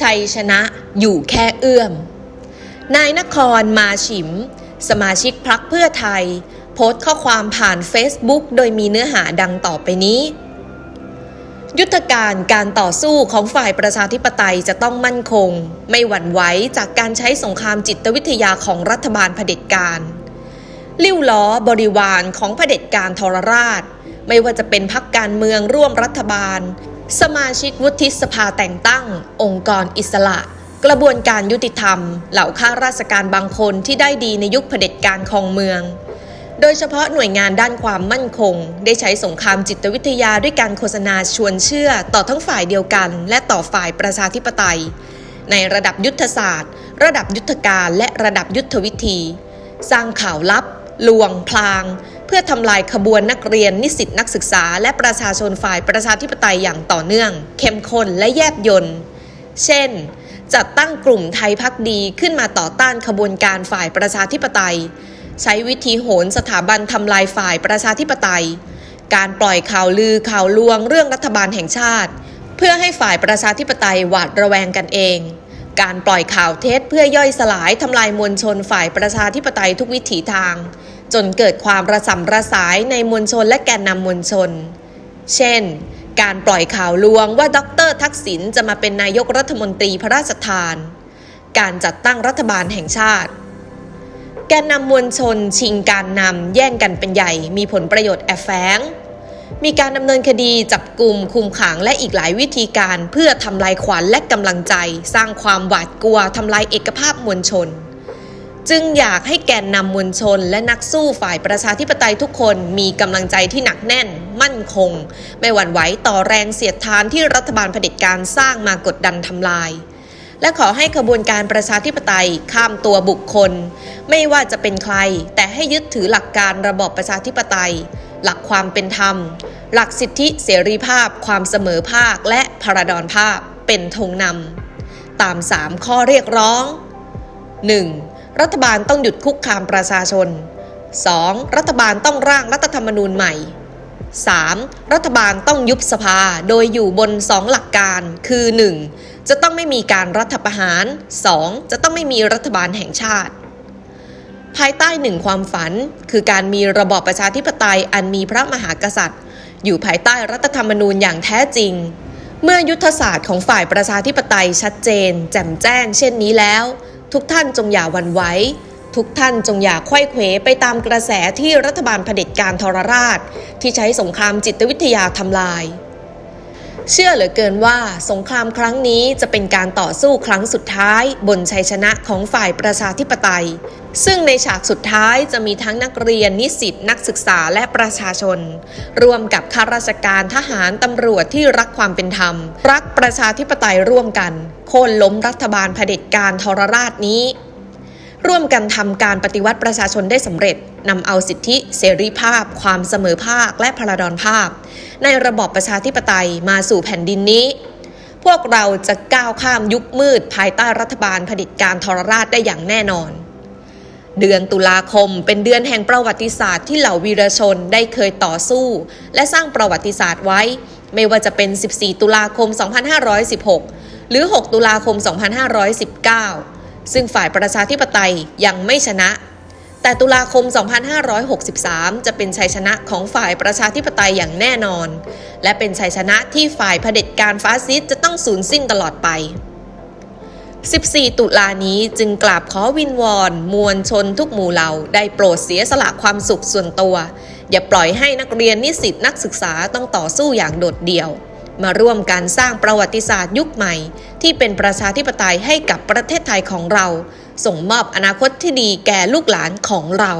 ชัยชนะอยู่แค่เอื้อม นายนครมาฉิม สมาชิกพรรคเพื่อไทย โพสต์ข้อความผ่าน Facebook โดยมีเนื้อหาดังต่อไปนี้ ยุทธการการต่อสู้ของฝ่ายประชาธิปไตยจะต้องมั่นคง ไม่หวั่นไหวจากการใช้สงครามจิตวิทยาของรัฐบาลเผด็จการลิ้วล้อบริวารของเผด็จการทรราช ไม่ว่าจะเป็นพักการเมืองร่วมรัฐบาล สมาชิกวุฒิสภาแต่งตั้ง องค์กรอิสระ กระบวนการยุติธรรม เหล่าข้าราชการบางคนที่ได้ดีในยุคเผด็จการคองเมือง โดยเฉพาะหน่วยงานด้านความมั่นคง ได้ใช้สงครามจิตวิทยาด้วยการโฆษณาชวนเชื่อต่อทั้งฝ่ายเดียวกัน และต่อฝ่ายประชาธิปไตย ในระดับยุทธศาสตร์ ระดับยุทธการและระดับยุทธวิธี สร้างข่าวลับ ลวง พลาง เพื่อทำลายขบวนนักเรียนนิสิตนักศึกษา และประชาชนฝ่ายประชาธิปไตยอย่างต่อเนื่อง เข้มข้นและแยบยนต์เช่น จัดตั้งกลุ่มไทยพักดีขึ้นมาต่อต้านขบวนการฝ่ายประชาธิปไตย ใช้วิธีโหนสถาบันทำลายฝ่ายประชาธิปไตย การปล่อยข่าวลือข่าวลวงเรื่องรัฐบาลแห่งชาติ เพื่อให้ฝ่ายประชาธิปไตยหวาดระแวงกันเองการปล่อยข่าวเท็จเพื่อย่อยสลายทำลายมวลชนฝ่ายประชาธิปไตยทุกวิถีทาง จนเกิดความระสำระสายในมวลชนและแกนนำมวลชน เช่น การปล่อยข่าวลวงว่าดรทักษิณจะมาเป็นนายกรัฐมนตรีพระราชทาน การจัดตั้งรัฐบาลแห่งชาติ แกนนำมวลชนชิงการนำแย่งกันเป็นใหญ่ มีผลประโยชน์แอบแฝงมีการดำเนินคดีจับกลุ่มคุมขังและอีกหลายวิธีการเพื่อทำลายขวัญและกำลังใจ สร้างความหวาดกลัวทำลายเอกภาพมวลชน จึงอยากให้แกนนำมวลชน และนักสู้ฝ่ายประชาธิปไตยทุกคนมีกำลังใจที่หนักแน่น มั่นคง ไม่หวั่นไหวต่อแรงเสียดทานที่รัฐบาลเผด็จการสร้างมากดดันทำลาย และขอให้ขบวนการประชาธิปไตยข้ามตัวบุคคล ไม่ว่าจะเป็นใคร แต่ให้ยึดถือหลักการระบอบประชาธิปไตย หลักความเป็นธรรม หลักสิทธิเสรีภาพ ความเสมอภาค และพระดอนภาพเป็นธงนำตาม 3 ข้อเรียกร้อง 1. รัฐบาลต้องหยุดคุกคามประชาชน 2. รัฐบาลต้องร่างรัฐธรรมนูญใหม่ 3. รัฐบาลต้องยุบสภาโดยอยู่บน 2 หลักการ คือ 1. จะต้องไม่มีการรัฐประหาร 2. จะต้องไม่มีรัฐบาลแห่งชาติ ภายใต้หนึ่งความฝัน คือการมีระบอบประชาธิปไตยอันมีพระมหากษัตริย์ อยู่ภายใต้รัฐธรรมนูญอย่างแท้จริง เมื่อยุทธศาสตร์ของฝ่ายประชาธิปไตยชัดเจน แจ่มแจ้ง เช่นนี้แล้ว ทุกท่านจงอย่าวันไหวทุกท่านจงอย่าไขว้เขวไปตามกระแสที่รัฐบาลเผด็จการทรราช ที่ใช้สงครามจิตวิทยาทำลาย เชื่อเหลือเกินว่าสงครามครั้งนี้จะเป็นการต่อสู้ครั้งสุดท้าย บนชัยชนะของฝ่ายประชาธิปไตย ซึ่งในฉากสุดท้ายจะมีทั้งนักเรียนนิสิตนักศึกษาและประชาชน รวมกับข้าราชการทหารตำรวจที่รักความเป็นธรรม รักประชาธิปไตยร่วมกัน โค่นล้มรัฐบาลเผด็จการทรราชนี้ ร่วมกันทำการปฏิวัติประชาชนได้สำเร็จนำเอาสิทธิเสรีภาพ ความเสมอภาคและพลดรภาพ ในระบอบประชาธิปไตยมาสู่แผ่นดินนี้ พวกเราจะก้าวข้ามยุคมืดภายใต้รัฐบาลเผด็จการทรราชได้อย่างแน่นอนเดือนตุลาคมเป็นเดือนแห่งประวัติศาสตร์ที่เหล่าวีรชนได้เคยต่อสู้ และสร้างประวัติศาสตร์ไว้ ไม่ว่าจะเป็น 14 ตุลาคม 2516 หรือ 6 ตุลาคม 2519 ซึ่งฝ่ายประชาธิปไตยยังไม่ชนะ แต่ตุลาคม 2563 จะเป็นชัยชนะของฝ่ายประชาธิปไตยอย่างแน่นอน และเป็นชัยชนะที่ฝ่ายเผด็จการฟาสซิสต์จะต้องสูญสิ้นตลอดไป 14 ตุลานี้จึงกราบขอวินวอนมวลชนทุกหมู่เหล่าได้โปรดเสียสละความสุขส่วนตัว อย่าปล่อยให้นักเรียนนิสิตนักศึกษาต้องต่อสู้อย่างโดดเดี่ยว มาร่วมกันสร้างประวัติศาสตร์ยุคใหม่ ที่เป็นประชาธิปไตยให้กับประเทศไทยของเรา ส่งมอบอนาคตที่ดีแก่ลูกหลานของเรา